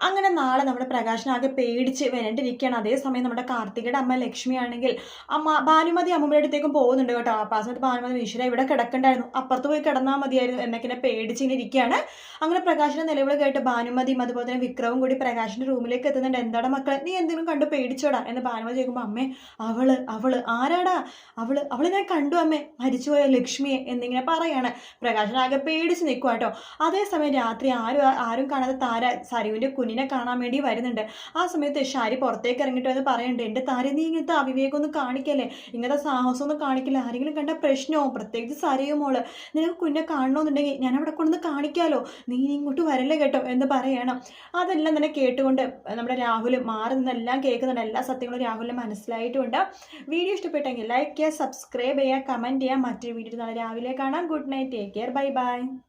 അങ്ങനെ നാളെ നമ്മുടെ പ്രകാശനാകെ പേടിച്ച് വരണ്ടിരിക്കുകയാണ്. അതേസമയം നമ്മുടെ കാർത്തികയുടെ അമ്മ ലക്ഷ്മി ആണെങ്കിൽ അമ്മ ഭാനുമതി അമ്മയുടെ അടുത്തേക്കും പോകുന്നുണ്ട് കേട്ടോ. അപ്പം ആ സമയത്ത് ഭാനുമതി ഈശ്വര ഇവിടെ കിടക്കണ്ടായിരുന്നു. അപ്പുറത്ത് പോയി കിടന്നാൽ മതിയായിരുന്നു. എന്നൊക്കെ ഇങ്ങനെ പേടിച്ച് ഇങ്ങനെ ഇരിക്കുകയാണ്. അങ്ങനെ പ്രകാശിന്റെ നിലവിളി കേട്ട് ഭാനുമതിയും അതുപോലെ തന്നെ വിക്രവും കൂടി പ്രകാശിന്റെ റൂമിലേക്ക് എത്തുന്നുണ്ട്. എന്താണ് മക്കളെ നീ എന്തെങ്കിലും കണ്ട് പേടിച്ചോടാ? എന്ന് ഭാനുമതി ചോദിക്കുമ്പോൾ അമ്മേ അവൾ അവൾ ആരാടാ? അവൾ അവൾ ഞാൻ കണ്ടു അമ്മേ മരിച്ചുപോയ ലക്ഷ്മിയെ എന്നിങ്ങനെ പറയാണ്. പ്രകാശനാകെ പേടിച്ച് നിൽക്കുക കേട്ടോ. അതേസമയം രാത്രി ആരും ആരും കാണാതെ താര സരുവിന്റെ കുഞ്ഞിനെ കാണാൻ വേണ്ടി വരുന്നുണ്ട്. ആ സമയത്ത് ഷാരി പുറത്തേക്ക് ഇറങ്ങിയിട്ട് വന്ന് പറയുന്നുണ്ട് എന്റെ താരെ നീ ഇങ്ങനത്തെ അവിവേകമൊന്നും കാണിക്കല്ലേ? ഇങ്ങനത്തെ സാഹസം ഒന്നും കാണിക്കില്ല. ആരെങ്കിലും കണ്ട പ്രശ്നമോ? പ്രത്യേകിച്ച് സരയുമോൾ നിനക്ക് കുഞ്ഞെ കാണണമെന്നുണ്ടെങ്കിൽ ഞാൻ അവിടെ കൊണ്ടൊന്ന് കാണിക്കാലോ. നീ ഇങ്ങോട്ട് വരല്ലേ കേട്ടോ എന്ന് പറയണം. അതെല്ലാം തന്നെ കേട്ടുകൊണ്ട് നമ്മുടെ രാഹുൽ മാറി നിന്നെല്ലാം കേൾക്കുന്നുണ്ട്. എല്ലാ സത്യങ്ങളും രാഹുലിന് മനസ്സിലായിട്ടുണ്ട്. വീഡിയോ ഇഷ്ടപ്പെട്ടെങ്കിൽ ലൈക്ക് ചെയ്യുക സബ്സ്ക്രൈബ് ചെയ്യുക കമന്റ് ചെയ്യുക. മറ്റൊരു വീഡിയോ നാളെ രാവിലെ കാണാം. Good night take care bye bye